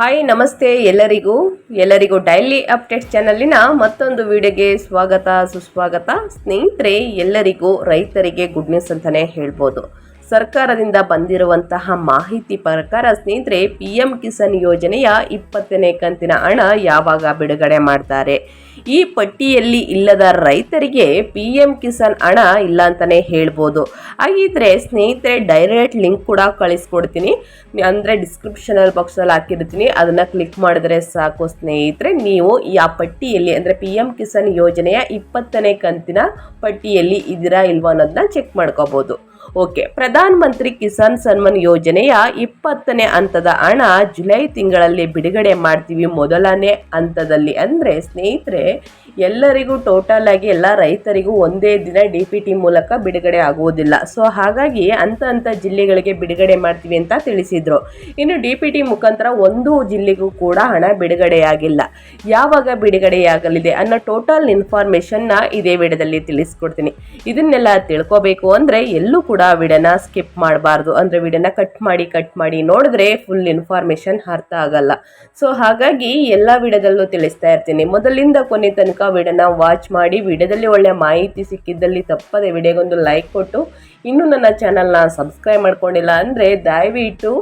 Hi ನಮಸ್ತೆ ಎಲ್ಲರಿಗೂ. ಎಲ್ಲರಿಗೂ ಡೈಲಿ ಅಪ್ಡೇಟ್ ಚಾನಲಿನ ಮತ್ತೊಂದು ವಿಡಿಯೋಗೆ ಸ್ವಾಗತ, ಸುಸ್ವಾಗತ. ಸ್ನೇಹಿತರೆ, ಎಲ್ಲರಿಗೂ ರೈತರಿಗೆ ಗುಡ್ ನ್ಯೂಸ್ ಅಂತಲೇ ಹೇಳ್ಬೋದು. ಸರ್ಕಾರದಿಂದ ಬಂದಿರುವಂತಹ ಮಾಹಿತಿ ಪ್ರಕಾರ ಸ್ನೇಹಿತರೆ ಪಿ ಎಂ ಕಿಸಾನ್ ಯೋಜನೆಯ ಇಪ್ಪತ್ತನೇ ಕಂತಿನ ಹಣ ಯಾವಾಗ ಬಿಡುಗಡೆ ಮಾಡ್ತಾರೆ? ಈ ಪಟ್ಟಿಯಲ್ಲಿ ಇಲ್ಲದ ರೈತರಿಗೆ ಪಿ ಎಂ ಕಿಸಾನ್ ಹಣ ಇಲ್ಲ ಅಂತಲೇ ಹೇಳ್ಬೋದು. ಹಾಗಿದ್ರೆ ಸ್ನೇಹಿತರೆ, ಡೈರೆಕ್ಟ್ ಲಿಂಕ್ ಕೂಡ ಕಳಿಸ್ಕೊಡ್ತೀನಿ. ಅಂದರೆ ಡಿಸ್ಕ್ರಿಪ್ಷನಲ್ ಬಾಕ್ಸಲ್ಲಿ ಹಾಕಿರ್ತೀನಿ. ಅದನ್ನು ಕ್ಲಿಕ್ ಮಾಡಿದ್ರೆ ಸಾಕು ಸ್ನೇಹಿತರೆ. ನೀವು ಈ ಪಟ್ಟಿಯಲ್ಲಿ, ಅಂದರೆ ಪಿ ಎಂ ಕಿಸಾನ್ ಯೋಜನೆಯ ಇಪ್ಪತ್ತನೇ ಕಂತಿನ ಪಟ್ಟಿಯಲ್ಲಿ ಇದ್ದೀರಾ ಇಲ್ವಾ ಅನ್ನೋದನ್ನ ಚೆಕ್ ಮಾಡ್ಕೋಬೋದು. ಓಕೆ. ಪ್ರಧಾನ ಮಂತ್ರಿ ಕಿಸಾನ್ ಸನ್ಮಾನ್ ಯೋಜನೆಯ ಇಪ್ಪತ್ತನೇ ಹಂತದ ಹಣ ಜುಲೈ ತಿಂಗಳಲ್ಲಿ ಬಿಡುಗಡೆ ಮಾಡ್ತೀವಿ ಮೊದಲನೇ ಹಂತದಲ್ಲಿ. ಅಂದರೆ ಸ್ನೇಹಿತರೆ, ಎಲ್ಲರಿಗೂ ಟೋಟಲ್ ಆಗಿ ಎಲ್ಲ ರೈತರಿಗೂ ಒಂದೇ ದಿನ ಡಿ ಪಿ ಟಿ ಮೂಲಕ ಬಿಡುಗಡೆ ಆಗುವುದಿಲ್ಲ. ಸೊ ಹಾಗಾಗಿ ಹಂತ ಹಂತ ಜಿಲ್ಲೆಗಳಿಗೆ ಬಿಡುಗಡೆ ಮಾಡ್ತೀವಿ ಅಂತ ತಿಳಿಸಿದರು. ಇನ್ನು ಡಿ ಪಿ ಟಿ ಮುಖಾಂತರ ಒಂದು ಜಿಲ್ಲೆಗೂ ಕೂಡ ಹಣ ಬಿಡುಗಡೆಯಾಗಿಲ್ಲ. ಯಾವಾಗ ಬಿಡುಗಡೆಯಾಗಲಿದೆ ಅನ್ನೋ ಟೋಟಲ್ ಇನ್ಫಾರ್ಮೇಷನ್ನ ಇದೇ ವಿಡದಲ್ಲಿ ತಿಳಿಸ್ಕೊಡ್ತೀನಿ. ಇದನ್ನೆಲ್ಲ ತಿಳ್ಕೋಬೇಕು ಅಂದರೆ ಎಲ್ಲೂ ಕೂಡ ವಿಡಿಯೋನ ಸ್ಕಿಪ್ ಮಾಡಬಾರ್ದು. ಅಂದರೆ ವಿಡಿಯೋನ ಕಟ್ ಮಾಡಿ ಕಟ್ ಮಾಡಿ ನೋಡಿದ್ರೆ ಫುಲ್ ಇನ್ಫಾರ್ಮೇಷನ್ ಅರ್ಥ ಆಗಲ್ಲ. ಸೊ ಹಾಗಾಗಿ ಎಲ್ಲ ವಿಡಿಯೋದಲ್ಲೂ ತಿಳಿಸ್ತಾ ಇರ್ತೀನಿ. ಮೊದಲಿಂದ ಕೊನೆ ತನಕ ವಿಡಿಯೋನ ವಾಚ್ ಮಾಡಿ, ವಿಡಿಯೋದಲ್ಲಿ ಒಳ್ಳೆಯ ಮಾಹಿತಿ ಸಿಕ್ಕಿದ್ದಲ್ಲಿ ತಪ್ಪದೆ ವಿಡಿಯೋಗೊಂದು ಲೈಕ್ ಕೊಟ್ಟು, ಇನ್ನೂ ನನ್ನ ಚಾನಲ್ನ ಸಬ್ಸ್ಕ್ರೈಬ್ ಮಾಡ್ಕೊಂಡಿಲ್ಲ ಅಂದರೆ ದಯವಿಟ್ಟು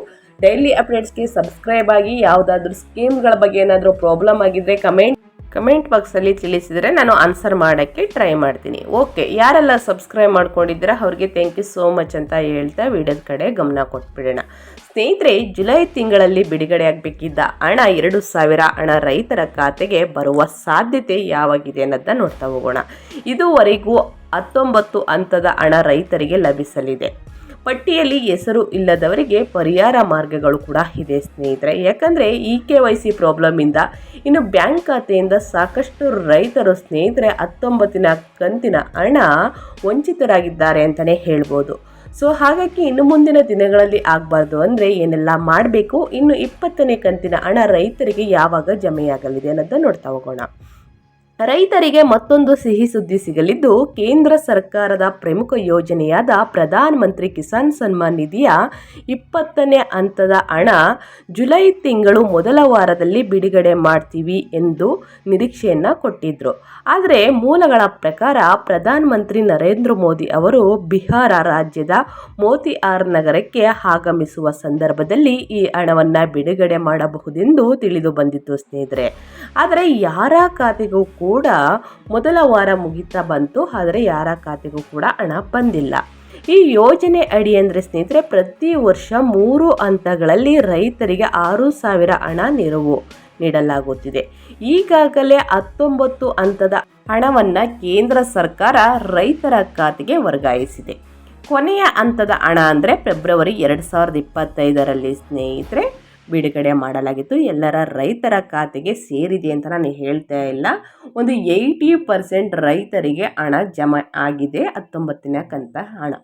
ಡೈಲಿ ಅಪ್ಡೇಟ್ಸ್ಗೆ ಸಬ್ಸ್ಕ್ರೈಬ್ ಆಗಿ, ಯಾವುದಾದ್ರೂ ಸ್ಕೀಮ್ಗಳ ಬಗ್ಗೆ ಏನಾದರೂ ಪ್ರಾಬ್ಲಮ್ ಆಗಿದ್ದರೆ ಕಮೆಂಟ್ ಕಮೆಂಟ್ ಬಾಕ್ಸಲ್ಲಿ ತಿಳಿಸಿದರೆ ನಾನು ಆನ್ಸರ್ ಮಾಡೋಕ್ಕೆ ಟ್ರೈ ಮಾಡ್ತೀನಿ. ಓಕೆ, ಯಾರೆಲ್ಲ ಸಬ್ಸ್ಕ್ರೈಬ್ ಮಾಡ್ಕೊಂಡಿದ್ದೀರಾ ಅವ್ರಿಗೆ ಥ್ಯಾಂಕ್ ಯು ಸೋ ಮಚ್ ಅಂತ ಹೇಳ್ತಾ ವಿಡಿಯೋದ ಕಡೆ ಗಮನ ಕೊಟ್ಬಿಡೋಣ. ಸ್ನೇಹಿತರೆ, ಜುಲೈ ತಿಂಗಳಲ್ಲಿ ಬಿಡುಗಡೆ ಆಗಬೇಕಿದ್ದ ಹಣ ಎರಡು ಸಾವಿರ ಹಣ ರೈತರ ಖಾತೆಗೆ ಬರುವ ಸಾಧ್ಯತೆ ಯಾವಾಗಿದೆ ಅನ್ನೋದನ್ನ ನೋಡ್ತಾ ಹೋಗೋಣ. ಇದುವರೆಗೂ ಹತ್ತೊಂಬತ್ತು ಹಂತದ ಹಣ ರೈತರಿಗೆ ಲಭಿಸಲಿದೆ. ಪಟ್ಟಿಯಲ್ಲಿ ಹೆಸರು ಇಲ್ಲದವರಿಗೆ ಪರಿಹಾರ ಮಾರ್ಗಗಳು ಕೂಡ ಇದೆ ಸ್ನೇಹಿತರೆ. ಯಾಕಂದರೆ ಇ ಕೆ ವೈ ಸಿ ಪ್ರಾಬ್ಲಮಿಂದ ಇನ್ನು ಬ್ಯಾಂಕ್ ಖಾತೆಯಿಂದ ಸಾಕಷ್ಟು ರೈತರು ಸ್ನೇಹಿತರೆ ಹತ್ತೊಂಬತ್ತಿನ ಕಂತಿನ ಹಣ ವಂಚಿತರಾಗಿದ್ದಾರೆ ಅಂತಲೇ ಹೇಳ್ಬೋದು. ಸೊ ಹಾಗಾಗಿ ಇನ್ನು ಮುಂದಿನ ದಿನಗಳಲ್ಲಿ ಆಗಬಾರ್ದು ಅಂದರೆ ಏನೆಲ್ಲ ಮಾಡಬೇಕು? ಇನ್ನು ಇಪ್ಪತ್ತನೇ ಕಂತಿನ ಹಣ ರೈತರಿಗೆ ಯಾವಾಗ ಜಮೆಯಾಗಲಿದೆ ಅನ್ನೋದನ್ನು ನೋಡ್ತಾ ಹೋಗೋಣ. ರೈತರಿಗೆ ಮತ್ತೊಂದು ಸಿಹಿ ಸುದ್ದಿ ಸಿಗಲಿದ್ದು, ಕೇಂದ್ರ ಸರ್ಕಾರದ ಪ್ರಮುಖ ಯೋಜನೆಯಾದ ಪ್ರಧಾನ ಮಂತ್ರಿ ಕಿಸಾನ್ ಸನ್ಮಾನ್ ನಿಧಿಯ ಇಪ್ಪತ್ತನೇ ಹಂತದ ಹಣ ಜುಲೈ ತಿಂಗಳು ಮೊದಲ ವಾರದಲ್ಲಿ ಬಿಡುಗಡೆ ಮಾಡ್ತೀವಿ ಎಂದು ನಿರೀಕ್ಷೆಯನ್ನು ಕೊಟ್ಟಿದ್ರು. ಆದರೆ ಮೂಲಗಳ ಪ್ರಕಾರ ಪ್ರಧಾನ ಮಂತ್ರಿ ನರೇಂದ್ರ ಮೋದಿ ಅವರು ಬಿಹಾರ ರಾಜ್ಯದ ಮೋತಿಹಾರ್ ನಗರಕ್ಕೆ ಆಗಮಿಸುವ ಸಂದರ್ಭದಲ್ಲಿ ಈ ಹಣವನ್ನು ಬಿಡುಗಡೆ ಮಾಡಬಹುದೆಂದು ತಿಳಿದು ಬಂದಿತ್ತು ಸ್ನೇಹಿತರೆ. ಆದರೆ ಯಾರ ಖಾತೆಗೂ ಕೂಡ ಮೊದಲ ವಾರ ಮುಗಿತಾ ಬಂತು, ಆದರೆ ಯಾರ ಖಾತೆಗೂ ಕೂಡ ಹಣ ಬಂದಿಲ್ಲ. ಈ ಯೋಜನೆ ಅಡಿ ಅಂದರೆ ಸ್ನೇಹಿತರೆ, ಪ್ರತಿ ವರ್ಷ ಮೂರು ಹಂತಗಳಲ್ಲಿ ರೈತರಿಗೆ ಆರು ಸಾವಿರ ಹಣ ನೆರವು ನೀಡಲಾಗುತ್ತಿದೆ. ಈಗಾಗಲೇ ಹತ್ತೊಂಬತ್ತು ಹಂತದ ಹಣವನ್ನು ಕೇಂದ್ರ ಸರ್ಕಾರ ರೈತರ ಖಾತೆಗೆ ವರ್ಗಾಯಿಸಿದೆ. ಕೊನೆಯ ಹಂತದ ಹಣ ಅಂದರೆ ಫೆಬ್ರವರಿ ಎರಡು ಸಾವಿರದ ಇಪ್ಪತ್ತೈದರಲ್ಲಿ ಸ್ನೇಹಿತರೆ. ಬಿಡುಗಡೆ ಮಾಡಲಾಗಿತ್ತು. ಎಲ್ಲರ ರೈತರ ಖಾತೆಗೆ ಸೇರಿದೆ ಅಂತ ನಾನು ಹೇಳ್ತಾ ಇಲ್ಲ. ಒಂದು ಏಯ್ಟಿ ಪರ್ಸೆಂಟ್ ರೈತರಿಗೆ ಹಣ ಜಮಾ ಆಗಿದೆ. ಹತ್ತೊಂಬತ್ತನೇ ಕಂತ ಹಣ.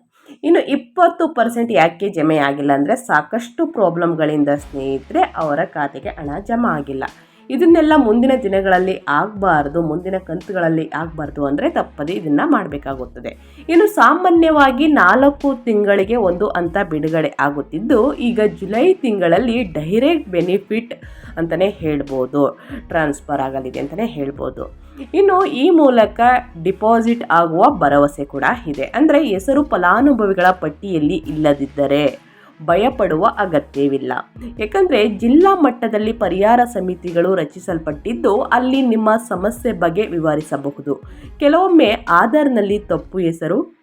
ಇನ್ನು ಇಪ್ಪತ್ತು ಪರ್ಸೆಂಟ್ ಯಾಕೆ ಜಮೆ ಆಗಿಲ್ಲ ಅಂದರೆ ಸಾಕಷ್ಟು ಪ್ರಾಬ್ಲಮ್ಗಳಿಂದ ಸ್ನೇಹಿತರೆ, ಅವರ ಖಾತೆಗೆ ಹಣ ಜಮಾ ಆಗಿಲ್ಲ. ಇದನ್ನೆಲ್ಲ ಮುಂದಿನ ದಿನಗಳಲ್ಲಿ ಆಗಬಾರ್ದು, ಮುಂದಿನ ಕಂತುಗಳಲ್ಲಿ ಆಗಬಾರ್ದು ಅಂದರೆ ತಪ್ಪದೇ ಇದನ್ನು ಮಾಡಬೇಕಾಗುತ್ತದೆ. ಇನ್ನು ಸಾಮಾನ್ಯವಾಗಿ ನಾಲ್ಕು ತಿಂಗಳಿಗೆ ಒಂದು ಅಂತ ಬಿಡುಗಡೆ ಆಗುತ್ತಿದ್ದು, ಈಗ ಜುಲೈ ತಿಂಗಳಲ್ಲಿ ಡೈರೆಕ್ಟ್ ಬೆನಿಫಿಟ್ ಅಂತಲೇ ಹೇಳ್ಬೋದು, ಟ್ರಾನ್ಸ್ಫರ್ ಆಗಲಿದೆ ಅಂತಲೇ ಹೇಳ್ಬೋದು. ಇನ್ನು ಈ ಮೂಲಕ ಡಿಪಾಸಿಟ್ ಆಗುವ ಭರವಸೆ ಕೂಡ ಇದೆ. ಅಂದರೆ ಹೆಸರು ಫಲಾನುಭವಿಗಳ ಪಟ್ಟಿಯಲ್ಲಿ ಇಲ್ಲದಿದ್ದರೆ ಭಯಪಡುವ ಅಗತ್ಯವಿಲ್ಲ. ಯಾಕಂದರೆ ಜಿಲ್ಲಾ ಮಟ್ಟದಲ್ಲಿ ಪರಿಹಾರ ಸಮಿತಿಗಳು ರಚಿಸಲ್ಪಟ್ಟಿದ್ದು ಅಲ್ಲಿ ನಿಮ್ಮ ಸಮಸ್ಯೆ ಬಗ್ಗೆ ವಿವರಿಸಬಹುದು. ಕೆಲವೊಮ್ಮೆ ಆಧಾರ್ನಲ್ಲಿ ತಪ್ಪು ಹೆಸರು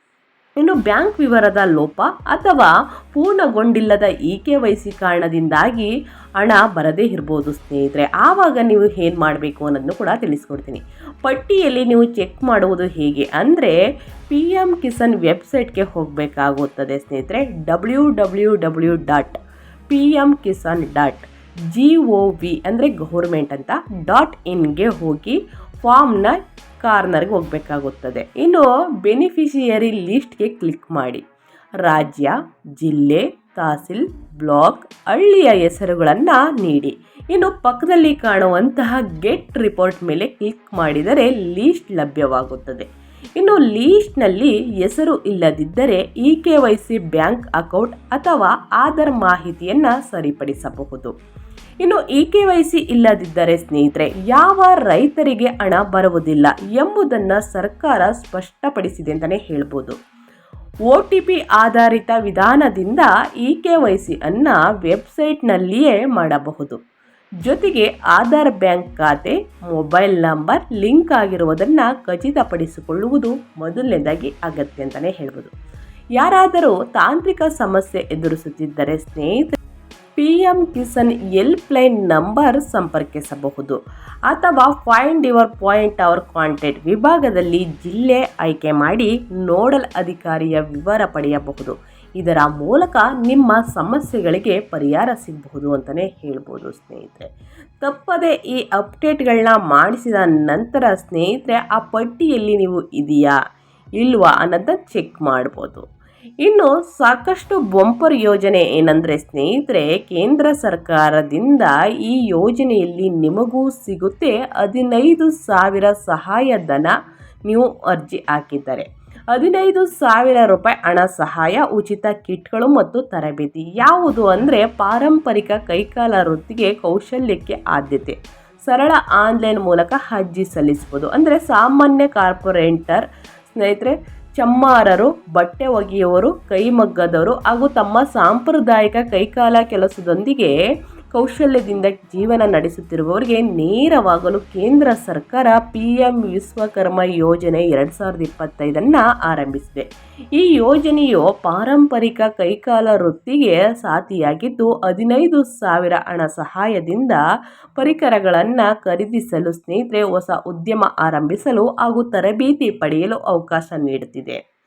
ಇನ್ನು ಬ್ಯಾಂಕ್ ವಿವರದ ಲೋಪ ಅಥವಾ ಪೂರ್ಣಗೊಂಡಿಲ್ಲದ ಇ ಕೆ ವೈ ಸಿ ಕಾರಣದಿಂದಾಗಿ ಹಣ ಬರದೇ ಇರ್ಬೋದು ಸ್ನೇಹಿತರೆ. ಆವಾಗ ನೀವು ಏನು ಮಾಡಬೇಕು ಅನ್ನೋದನ್ನು ಕೂಡ ತಿಳಿಸ್ಕೊಡ್ತೀನಿ. ಪಟ್ಟಿಯಲ್ಲಿ ನೀವು ಚೆಕ್ ಮಾಡುವುದು ಹೇಗೆ ಅಂದರೆ ಪಿ ಎಂ ಕಿಸನ್ ವೆಬ್ಸೈಟ್ಗೆ ಹೋಗಬೇಕಾಗುತ್ತದೆ ಸ್ನೇಹಿತರೆ. W W W dot P M Kisan dot G O V ಅಂದರೆ ಗೌರ್ಮೆಂಟ್ ಅಂತ ಡಾಟ್ ಇನ್ಗೆ ಹೋಗಿ ಫಾರ್ಮ್ನ ಕಾರ್ನರ್ಗೆ ಹೋಗಬೇಕಾಗುತ್ತದೆ. ಇನ್ನು ಬೆನಿಫಿಷಿಯರಿ ಲಿಸ್ಟ್ಗೆ ಕ್ಲಿಕ್ ಮಾಡಿ. ರಾಜ್ಯ, ಜಿಲ್ಲೆ, ತಹಸೀಲ್, ಬ್ಲಾಕ್, ಹಳ್ಳಿಯ ಹೆಸರುಗಳನ್ನು ನೀಡಿ. ಇನ್ನು ಪಕ್ಕದಲ್ಲಿ ಕಾಣುವಂತಹ ಗೆಟ್ ರಿಪೋರ್ಟ್ ಮೇಲೆ ಕ್ಲಿಕ್ ಮಾಡಿದರೆ ಲೀಸ್ಟ್ ಲಭ್ಯವಾಗುತ್ತದೆ. ಇನ್ನು ಲೀಸ್ಟ್ನಲ್ಲಿ ಹೆಸರು ಇಲ್ಲದಿದ್ದರೆ e K Y C bank account ಅಥವಾ ಆಧಾರ್ ಮಾಹಿತಿಯನ್ನು ಸರಿಪಡಿಸಬಹುದು. ಇನ್ನು ಇ ಕೆ ವೈ ಸಿ ಇಲ್ಲದಿದ್ದರೆ ಸ್ನೇಹಿತರೆ, ಯಾವ ರೈತರಿಗೆ ಹಣ ಬರುವುದಿಲ್ಲ ಎಂಬುದನ್ನು ಸರ್ಕಾರ ಸ್ಪಷ್ಟಪಡಿಸಿದೆ ಅಂತಲೇ ಹೇಳ್ಬೋದು. ಒ ಟಿ ಪಿ ಆಧಾರಿತ ವಿಧಾನದಿಂದ ಇ ಕೆ ವೈ ಸಿ ಅನ್ನು ವೆಬ್ಸೈಟ್ನಲ್ಲಿಯೇ ಮಾಡಬಹುದು. ಜೊತೆಗೆ ಆಧಾರ್ ಬ್ಯಾಂಕ್ ಖಾತೆ, ಮೊಬೈಲ್ ನಂಬರ್, ಲಿಂಕ್ ಆಗಿರುವುದನ್ನು ಖಚಿತಪಡಿಸಿಕೊಳ್ಳುವುದು ಮೊದಲನೇದಾಗಿ ಅಗತ್ಯ ಅಂತಲೇ ಹೇಳ್ಬೋದು. ಯಾರಾದರೂ ತಾಂತ್ರಿಕ ಸಮಸ್ಯೆ ಎದುರಿಸುತ್ತಿದ್ದರೆ ಸ್ನೇಹಿತರೆ P M Kisan helpline number ಸಂಪರ್ಕಿಸಬಹುದು. ಅಥವಾ find your point of contact ವಿಭಾಗದಲ್ಲಿ ಜಿಲ್ಲೆ ಆಯ್ಕೆ ಮಾಡಿ ನೋಡಲ್ ಅಧಿಕಾರಿಯ ವಿವರ ಪಡೆಯಬಹುದು. ಇದರ ಮೂಲಕ ನಿಮ್ಮ ಸಮಸ್ಯೆಗಳಿಗೆ ಪರಿಹಾರ ಸಿಗಬಹುದು ಅಂತಲೇ ಹೇಳ್ಬೋದು ಸ್ನೇಹಿತರೆ. ತಪ್ಪದೆ ಈ ಅಪ್ಡೇಟ್ಗಳನ್ನ ಮಾಡಿಸಿದ ನಂತರ ಸ್ನೇಹಿತರೆ, ಆ ಪಟ್ಟಿಯಲ್ಲಿ ನೀವು ಇದೆಯಾ? ಇಲ್ವಾ ಅನ್ನೋದನ್ನ ಚೆಕ್ ಮಾಡ್ಬೋದು. ಇನ್ನು ಸಾಕಷ್ಟು ಬಂಪರ್ ಯೋಜನೆ ಏನಂದರೆ ಸ್ನೇಹಿತರೆ, ಕೇಂದ್ರ ಸರ್ಕಾರದಿಂದ ಈ ಯೋಜನೆಯಲ್ಲಿ ನಿಮಗೂ ಸಿಗುತ್ತೆ ಹದಿನೈದು ಸಾವಿರ ಸಹಾಯಧನ ನೀವು ಅರ್ಜಿ ಹಾಕಿದ್ದಾರೆ. ಹದಿನೈದು ಸಾವಿರ ರೂಪಾಯಿ ಹಣ ಸಹಾಯ, ಉಚಿತ ಕಿಟ್ಗಳು ಮತ್ತು ತರಬೇತಿ. ಯಾವುದು ಅಂದರೆ ಪಾರಂಪರಿಕ ಕೈಕಾಲ ವೃತ್ತಿಗೆ ಕೌಶಲ್ಯಕ್ಕೆ ಆದ್ಯತೆ. ಸರಳ ಆನ್ಲೈನ್ ಮೂಲಕ ಅರ್ಜಿ ಸಲ್ಲಿಸ್ಬೋದು ಅಂದರೆ ಸಾಮಾನ್ಯ ಕಾರ್ಪೊರೇಟರ್ ಸ್ನೇಹಿತರೆ ಚಮ್ಮಾರರು ಬಟ್ಟೆ ಒಗೆಯುವವರು ಕೈಮಗ್ಗದವರು ಹಾಗೂ ತಮ್ಮ ಸಾಂಪ್ರದಾಯಿಕ ಕೈಕಾಲ ಕೆಲಸದೊಂದಿಗೆ ಕೌಶಲ್ಯದಿಂದ ಜೀವನ ನಡೆಸುತ್ತಿರುವವರಿಗೆ ನೇರವಾಗಲು ಕೇಂದ್ರ ಸರ್ಕಾರ ಪಿ ಎಂ ವಿಶ್ವಕರ್ಮ ಯೋಜನೆ ಎರಡು ಸಾವಿರದ ಇಪ್ಪತ್ತೈದನ್ನು ಆರಂಭಿಸಿದೆ. ಈ ಯೋಜನೆಯು ಪಾರಂಪರಿಕ ಕೈಕಾಲ ವೃತ್ತಿಗೆ ಸಾಥಿಯಾಗಿದ್ದು, ಹದಿನೈದು ಸಾವಿರ ಹಣ ಸಹಾಯದಿಂದ ಪರಿಕರಗಳನ್ನು ಖರೀದಿಸಲು ಸ್ನೇಹಿತರೆ ಹೊಸ ಉದ್ಯಮ ಆರಂಭಿಸಲು ಹಾಗೂ ತರಬೇತಿ ಪಡೆಯಲು ಅವಕಾಶ ನೀಡುತ್ತಿದೆ.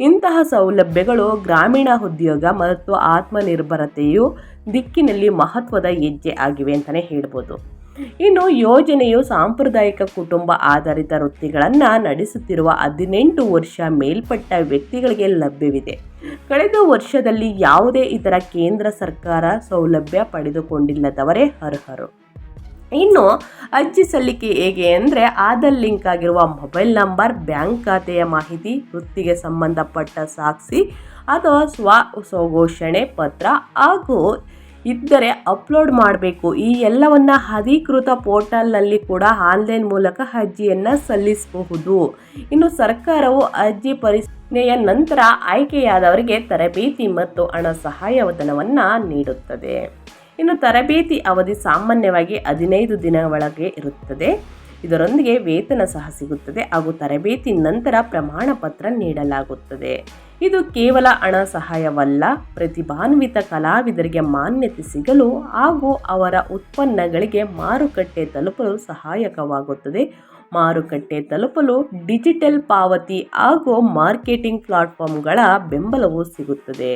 ಇಂತಹ ಸೌಲಭ್ಯಗಳು ಗ್ರಾಮೀಣ ಉದ್ಯೋಗ ಮತ್ತು ಆತ್ಮನಿರ್ಭರತೆಯು ದಿಕ್ಕಿನಲ್ಲಿ ಮಹತ್ವದ ಹೆಜ್ಜೆ ಆಗಿವೆ ಅಂತಲೇ ಹೇಳ್ಬೋದು. ಇನ್ನು ಯೋಜನೆಯು ಸಾಂಪ್ರದಾಯಿಕ ಕುಟುಂಬ ಆಧಾರಿತ ವೃತ್ತಿಗಳನ್ನು ನಡೆಸುತ್ತಿರುವ ಹದಿನೆಂಟು ವರ್ಷ ಮೇಲ್ಪಟ್ಟ ವ್ಯಕ್ತಿಗಳಿಗೆ ಲಭ್ಯವಿದೆ. ಕಳೆದ ವರ್ಷದಲ್ಲಿ ಯಾವುದೇ ಇತರ ಕೇಂದ್ರ ಸರ್ಕಾರ ಸೌಲಭ್ಯ ಪಡೆದುಕೊಂಡಿಲ್ಲದವರೇ ಅರ್ಹರು. ಇನ್ನು ಅರ್ಜಿ ಸಲ್ಲಿಕೆ ಹೇಗೆ ಅಂದರೆ ಆಧಾರ್ ಲಿಂಕ್ ಆಗಿರುವ ಮೊಬೈಲ್ ನಂಬರ್, ಬ್ಯಾಂಕ್ ಖಾತೆಯ ಮಾಹಿತಿ, ವೃತ್ತಿಗೆ ಸಂಬಂಧಪಟ್ಟ ಸಾಕ್ಷಿ ಅಥವಾ ಸ್ವ ಸ್ವಘೋಷಣೆ ಪತ್ರ ಹಾಗೂ ಇದ್ದರೆ ಅಪ್ಲೋಡ್ ಮಾಡಬೇಕು. ಈ ಎಲ್ಲವನ್ನು ಅಧಿಕೃತ ಪೋರ್ಟಲ್ನಲ್ಲಿ ಕೂಡ ಆನ್ಲೈನ್ ಮೂಲಕ ಅರ್ಜಿಯನ್ನು ಸಲ್ಲಿಸಬಹುದು. ಇನ್ನು ಸರ್ಕಾರವು ಅರ್ಜಿ ಪರಿಶೀಲನೆಯ ನಂತರ ಆಯ್ಕೆಯಾದವರಿಗೆ ತರಬೇತಿ ಮತ್ತು ಹಣ ಸಹಾಯಧನವನ್ನು ನೀಡುತ್ತದೆ. ಇನ್ನು ತರಬೇತಿ ಅವಧಿ ಸಾಮಾನ್ಯವಾಗಿ ಹದಿನೈದು ದಿನ ಒಳಗೆ ಇರುತ್ತದೆ. ಇದರೊಂದಿಗೆ ವೇತನ ಸಹ ಸಿಗುತ್ತದೆ ಹಾಗೂ ತರಬೇತಿ ನಂತರ ಪ್ರಮಾಣ ಪತ್ರ ನೀಡಲಾಗುತ್ತದೆ. ಇದು ಕೇವಲ ಹಣ ಸಹಾಯವಲ್ಲ, ಪ್ರತಿಭಾನ್ವಿತ ಕಲಾವಿದರಿಗೆ ಮಾನ್ಯತೆ ಸಿಗಲು ಹಾಗೂ ಅವರ ಉತ್ಪನ್ನಗಳಿಗೆ ಮಾರುಕಟ್ಟೆ ತಲುಪಲು ಸಹಾಯಕವಾಗುತ್ತದೆ. ಮಾರುಕಟ್ಟೆ ತಲುಪಲು ಡಿಜಿಟಲ್ ಪಾವತಿ ಹಾಗೂ ಮಾರ್ಕೆಟಿಂಗ್ ಪ್ಲಾಟ್ಫಾರ್ಮ್ಗಳ ಬೆಂಬಲವೂ ಸಿಗುತ್ತದೆ.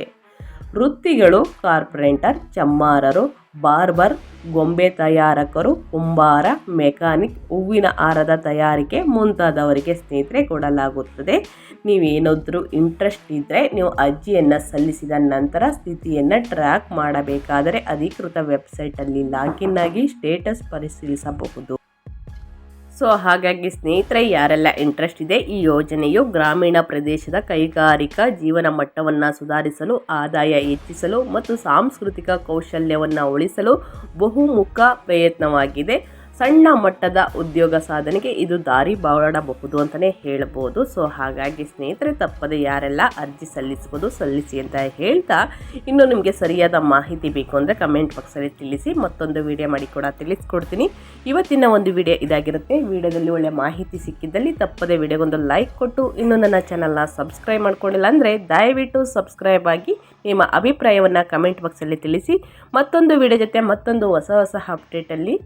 ವೃತ್ತಿಗಳು ಕಾರ್ಪೆಂಟರ್ ಚಮ್ಮಾರರು, ಬಾರ್ಬರ್, ಗೊಂಬೆ ತಯಾರಕರು, ಕುಂಬಾರ, ಮೆಕ್ಯಾನಿಕ್, ಹೂವಿನ ಹಾರದ ತಯಾರಿಕೆ ಮುಂತಾದವರಿಗೆ ಸ್ನೇಹಿತರೆ ಕೊಡಲಾಗುತ್ತದೆ. ನೀವೇನಾದರೂ ಇಂಟ್ರೆಸ್ಟ್ ಇದ್ದರೆ ನೀವು ಅರ್ಜಿಯನ್ನು ಸಲ್ಲಿಸಿದ ನಂತರ ಸ್ಥಿತಿಯನ್ನು ಟ್ರ್ಯಾಕ್ ಮಾಡಬೇಕಾದರೆ ಅಧಿಕೃತ ವೆಬ್ಸೈಟಲ್ಲಿ ಲಾಗಿನ್ ಆಗಿ ಸ್ಟೇಟಸ್ ಪರಿಶೀಲಿಸಬಹುದು. ಸೊ ಹಾಗಾಗಿ ಸ್ನೇಹಿತರೆ, ಯಾರೆಲ್ಲ ಇಂಟ್ರೆಸ್ಟ್ ಇದೆ ಈ ಯೋಜನೆಯು ಗ್ರಾಮೀಣ ಪ್ರದೇಶದ ಕೈಗಾರಿಕಾ ಜೀವನ ಮಟ್ಟವನ್ನು ಸುಧಾರಿಸಲು, ಆದಾಯ ಹೆಚ್ಚಿಸಲು ಮತ್ತು ಸಾಂಸ್ಕೃತಿಕ ಕೌಶಲ್ಯವನ್ನು ಉಳಿಸಲು ಬಹುಮುಖ ಪ್ರಯತ್ನವಾಗಿದೆ. ಸಣ್ಣ ಮಟ್ಟದ ಉದ್ಯೋಗ ಸಾಧನೆಗೆ ಇದು ದಾರಿ ಬಾಡಬಹುದು ಅಂತಲೇ ಹೇಳ್ಬೋದು. ಸೊ ಹಾಗಾಗಿ ಸ್ನೇಹಿತರೆ, ತಪ್ಪದೆ ಯಾರೆಲ್ಲ ಅರ್ಜಿ ಸಲ್ಲಿಸ್ಬೋದು, ಸಲ್ಲಿಸಿ ಅಂತ ಹೇಳ್ತಾ ಇನ್ನು ನಿಮಗೆ ಸರಿಯಾದ ಮಾಹಿತಿ ಬೇಕು ಅಂದರೆ ಕಮೆಂಟ್ ಬಾಕ್ಸಲ್ಲಿ ತಿಳಿಸಿ, ಮತ್ತೊಂದು ವಿಡಿಯೋ ಮಾಡಿ ಕೂಡ ತಿಳಿಸ್ಕೊಡ್ತೀನಿ. ಇವತ್ತಿನ ಒಂದು ವಿಡಿಯೋ ಇದಾಗಿರುತ್ತೆ. ವಿಡಿಯೋದಲ್ಲಿ ಒಳ್ಳೆ ಮಾಹಿತಿ ಸಿಕ್ಕಿದ್ದಲ್ಲಿ ತಪ್ಪದೆ ವಿಡಿಯೋಗೊಂದು ಲೈಕ್ ಕೊಟ್ಟು, ಇನ್ನು ನನ್ನ ಚಾನಲ್ನ ಸಬ್ಸ್ಕ್ರೈಬ್ ಮಾಡ್ಕೊಂಡಿಲ್ಲ ಅಂದರೆ ದಯವಿಟ್ಟು ಸಬ್ಸ್ಕ್ರೈಬ್ ಆಗಿ ನಿಮ್ಮ ಅಭಿಪ್ರಾಯವನ್ನು ಕಮೆಂಟ್ ಬಾಕ್ಸಲ್ಲಿ ತಿಳಿಸಿ, ಮತ್ತೊಂದು ವಿಡಿಯೋ ಜೊತೆ ಮತ್ತೊಂದು ಹೊಸ ಹೊಸ ಅಪ್ಡೇಟಲ್ಲಿ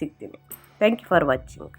ಸಿಗ್ತೀನಿ. Thank you for watching